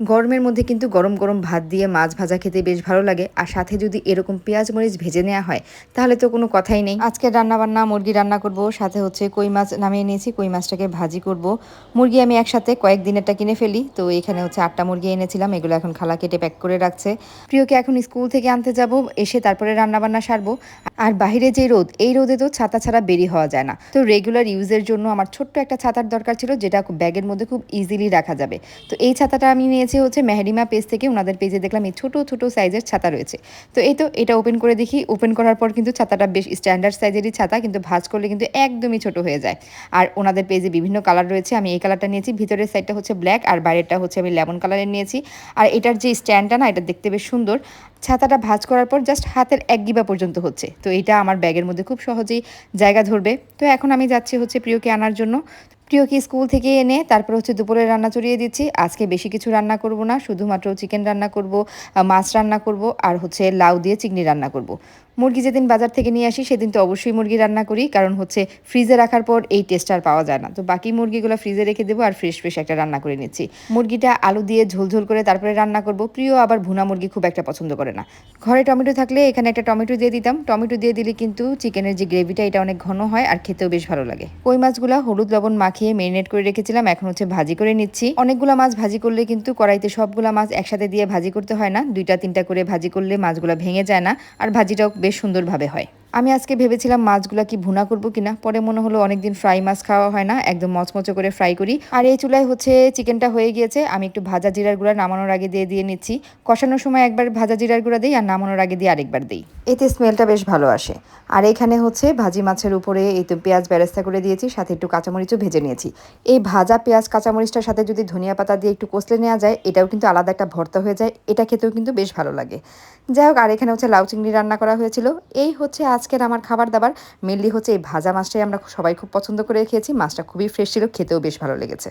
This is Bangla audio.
গরমের মধ্যে কিন্তু গরম গরম ভাত দিয়ে মাছ ভাজা খেতে বেশ ভালো লাগে। আর সাথে যদি এরকম পেঁয়াজ মরিচ ভেজে নেওয়া হয়, তাহলে তো কোনো কথাই নেই। আজকে রান্না বান্না মুরগি রান্না করব, সাথে হচ্ছে কই মাছ নামিয়ে নিয়েছি, কই মাছটাকে ভাজি করব। মুরগি আমি একসাথে কয়েকদিনেরটা কিনে ফেলি, তো এখানে হচ্ছে আটটা মুরগি এনেছিলাম, এগুলো এখন খালা কেটে প্যাক করে রাখছে। প্রিয়কে এখন স্কুল থেকে আনতে যাব, এসে তারপরে রান্না বান্না সারবো। আর বাইরে যে রোদ, এই রোদে তো ছাতা ছাড়া বেরি হওয়া যায় না। তো রেগুলার ইউজের জন্য আমার ছোট্ট একটা ছাতার দরকার ছিল, যেটা ব্যাগের মধ্যে খুব ইজিলি রাখা যাবে। তো এই ছাতাটা আমি নিয়েছি হচ্ছে মেহেরিমা পেজ থেকে। ওনাদের পেজে দেখলাম এই ছোটো ছোটো সাইজের ছাতা রয়েছে। তো এই তো এটা ওপেন করে দেখি। ওপেন করার পর কিন্তু ছাতাটা বেশ স্ট্যান্ডার্ড সাইজেরই ছাতা, কিন্তু ভাজ করলে কিন্তু একদমই ছোট হয়ে যায়। আর ওনাদের পেজে বিভিন্ন কালার রয়েছে। আমি এই কালারটা নিয়েছি। ভিতরের সাইডটা হচ্ছে ব্ল্যাক আর বাইরেরটা হচ্ছে আমি লেমন কালারের নিয়েছি। আর এটার যে স্ট্যান্ডটা না, এটা দেখতে বেশ সুন্দর। ছাতাটা ভাজ করার পর জাস্ট হাতের এক গিবা পর্যন্ত হচ্ছে। তো এটা আমার ব্যাগের মধ্যে খুব সহজেই জায়গা ধরবে। তো এখন আমি যাচ্ছি হচ্ছে প্রিয়কে আনার জন্য। প্রিয়কে স্কুল থেকে এনে তারপর হচ্ছে দুপুরে রান্না চড়িয়ে দিচ্ছি। আজকে বেশি কিছু রান্না করব না, শুধুমাত্র চিকেন রান্না করব মাছ রান্না করব, আর হচ্ছে লাউ দিয়ে চিংড়ি রান্না করব। মুরগি যেদিন বাজার থেকে নিয়ে আসি, সেদিন তো অবশ্যই মুরগি রান্না করি, কারণ হচ্ছে ফ্রিজে রাখার পর এই টেস্ট আর পাওয়া যায় না। তো বাকি মুরগিগুলো ফ্রিজে রেখে দেবো আর ফ্রেশ ফ্রেশ একটা রান্না করে নিচ্ছি। মুরগিটা আলু দিয়ে ঝোলঝোল করে তারপরে রান্না করব। প্রিয় আবার ভুনা মুরগি খুব একটা পছন্দ করে না। ঘরে টমেটো থাকলে এখানে একটা টমেটো দিয়ে দিতাম। টমেটো দিয়ে দিলে কিন্তু চিকেনের যে গ্রেভিটা এটা অনেক ঘন হয় আর খেতেও বেশ ভালো লাগে। কই মাছগুলো হলুদ, লবণ মাখিয়ে মেরিনেট করে রেখেছিলাম, এখন হচ্ছে ভাজি করে নিচ্ছি। অনেকগুলো মাছ ভাজি করলে কিন্তু কড়াইতে সবগুলো মাছ একসাথে দিয়ে ভাজি করতে হয় না। দুইটা, তিনটা করে ভাজি করলে মাছগুলো ভেঙে যায় না। আর ভাজিটাও বেশ সুন্দরভাবে হয়। আমি আজকে ভেবেছিলাম মাছগুলো কি ভুনা করব কিনা। পরে মনে হলো অনেকদিন ফ্রাই মাছ খাওয়া হয় না, একদম মচমচে করে ফ্রাই করি। আর এই চুলায় হচ্ছে চিকেনটা হয়ে গিয়েছে, আমি একটু ভাজা জিরার গুঁড়া নামানোর আগে দিয়ে দিয়ে নিচ্ছি। কষানোর সময় একবার ভাজা জিরার গুঁড়া দিই, আর নামানোর আগে দিয়ে আরেকবার দিই। এতে স্মেলটা বেশ ভালো আসে। আর এখানে হচ্ছে ভাজি মাছের উপরে এই তো পেঁয়াজ বেরেস্তা করে দিয়েছি, সাথে একটু কাঁচামরিচও ভেজে নিয়েছি। এই ভাজা পেঁয়াজ কাঁচামরিচটার সাথে যদি ধনিয়া পাতা দিয়ে একটু কষলে নেওয়া যায়, এটাও কিন্তু আলাদা একটা ভর্তা হয়ে যায়, এটা খেতেও কিন্তু বেশ ভালো লাগে। যাই হোক, আর এখানে হচ্ছে লাউ চিংড়ি রান্না করা হয়েছিল। এই হচ্ছে আজকের আমার খাবার দাবার মেনলি হচ্ছে এই ভাজা মাছটাই আমরা সবাই খুব পছন্দ করে খেয়েছি। মাছটা খুবই ফ্রেশ ছিল, খেতেও বেশ ভালো লেগেছে।